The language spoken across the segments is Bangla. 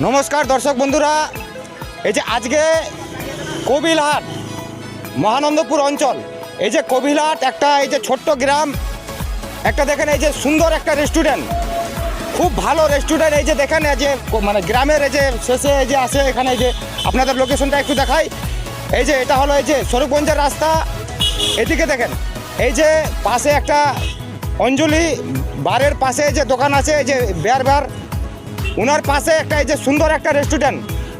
নমস্কার দর্শক বন্ধুরা এই যে আজকে কবিলহাট মহানন্দপুর অঞ্চল এই যে কবিলহাট একটা এই যে ছোট্ট গ্রাম একটা দেখেন এই যে সুন্দর একটা রেস্টুরেন্ট খুব ভালো রেস্টুরেন্ট এই যে দেখেন এই যে মানে গ্রামের এই যে শেষে এই যে আসে এখানে এই যে আপনাদের লোকেশনটা একটু দেখাই এই যে এটা হলো এই যে স্বরূপগঞ্জের রাস্তা এদিকে দেখেন এই যে পাশে একটা অঞ্জলি বারের পাশে যে দোকান আছে এই যে বেয়ার বার ওনার পাশে একটা এই যে সুন্দর একটা রেস্টুরেন্ট।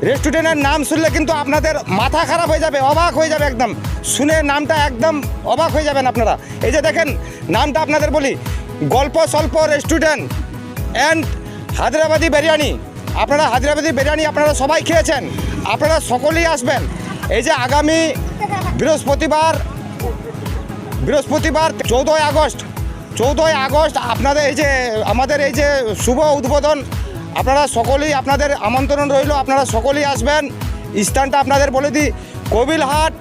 রেস্টুরেন্টের নাম শুনলে কিন্তু আপনাদের মাথা খারাপ হয়ে যাবে, অবাক হয়ে যাবে একদম। শুনে নামটা একদম অবাক হয়ে যাবেন আপনারা। এই যে দেখেন, নামটা আপনাদের বলি। গল্প স্বল্প রেস্টুরেন্ট অ্যান্ড হায়দ্রাবাদি বিরিয়ানি। আপনারা হায়দ্রাবাদি বিরিয়ানি আপনারা সবাই খেয়েছেন। আপনারা সকলেই আসবেন। এই যে আগামী বৃহস্পতিবার বৃহস্পতিবার চৌদ্দই আগস্ট চৌদ্দই আগস্ট আপনাদের এই যে, আমাদের এই যে শুভ উদ্বোধন আপনারা সকলেই আপনাদের আমন্ত্রণ রইল আপনারা সকলেই আসবেন স্থানটা আপনাদের বলে দিই কবিলহাট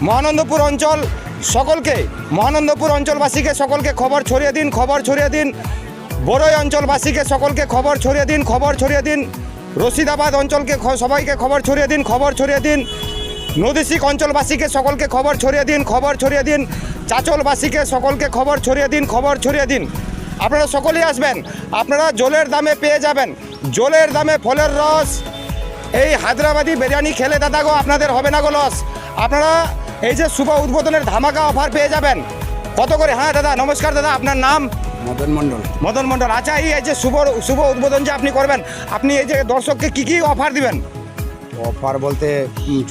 মহানন্দপুর অঞ্চল সকলকে মহানন্দপুর অঞ্চলবাসীকে সকলকে খবর ছড়িয়ে দিন খবর ছড়িয়ে দিন বড়ই অঞ্চলবাসীকে সকলকে খবর ছড়িয়ে দিন খবর ছড়িয়ে দিন রশিদাবাদ অঞ্চলকে সবাইকে খবর ছড়িয়ে দিন খবর ছড়িয়ে দিন নদীশিক অঞ্চলবাসীকে সকলকে খবর ছড়িয়ে দিন খবর ছড়িয়ে দিন চাচলবাসীকে সকলকে খবর ছড়িয়ে দিন খবর ছড়িয়ে দিন আপনারা সকলেই আসবেন। আপনারা জলের দামে পেয়ে যাবেন। জলের দামে ফলের রস। এই হায়দ্রাবাদি বিরিয়ানি খেলে দাদা গো আপনাদের হবে না গো লস আপনারা এই যে শুভ উদ্বোধনের ধামাকা অফার পেয়ে যাবেন। কত করে? হ্যাঁ দাদা নমস্কার দাদা আপনার নাম? মদন মণ্ডল। মদন মণ্ডল আচ্ছা এই এই যে শুভ শুভ উদ্বোধন যে আপনি করবেন আপনি এই যে দর্শককে কি কি অফার দিবেন? অফার বলতে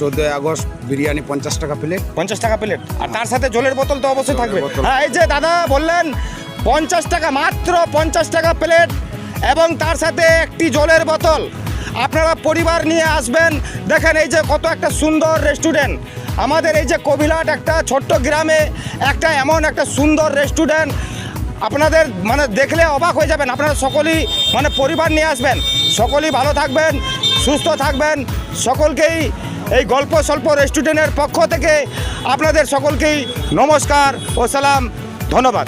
চোদ্দোই আগস্ট বিরিয়ানি পঞ্চাশ টাকা প্লেট পঞ্চাশ টাকা প্লেট আর তার সাথে জলের বোতল তো অবশ্যই থাকবে। হ্যাঁ এই যে দাদা বললেন পঞ্চাশ টাকা মাত্র পঞ্চাশ টাকা প্লেট এবং তার সাথে একটি জলের বোতল। আপনারা পরিবার নিয়ে আসবেন। দেখেন এই যে কত একটা সুন্দর রেস্টুরেন্ট। আমাদের এই যে কবিলাট একটা ছোট্ট গ্রামে একটা এমন একটা সুন্দর রেস্টুরেন্ট। আপনাদের মানে দেখলে অবাক হয়ে যাবেন। আপনারা সকলেই মানে পরিবার নিয়ে আসবেন। সকলেই ভালো থাকবেন, সুস্থ থাকবেন। সকলকেই এই গল্প স্বল্প রেস্টুরেন্টের পক্ষ থেকে আপনাদের সকলকেই নমস্কার ও সালাম। ধন্যবাদ।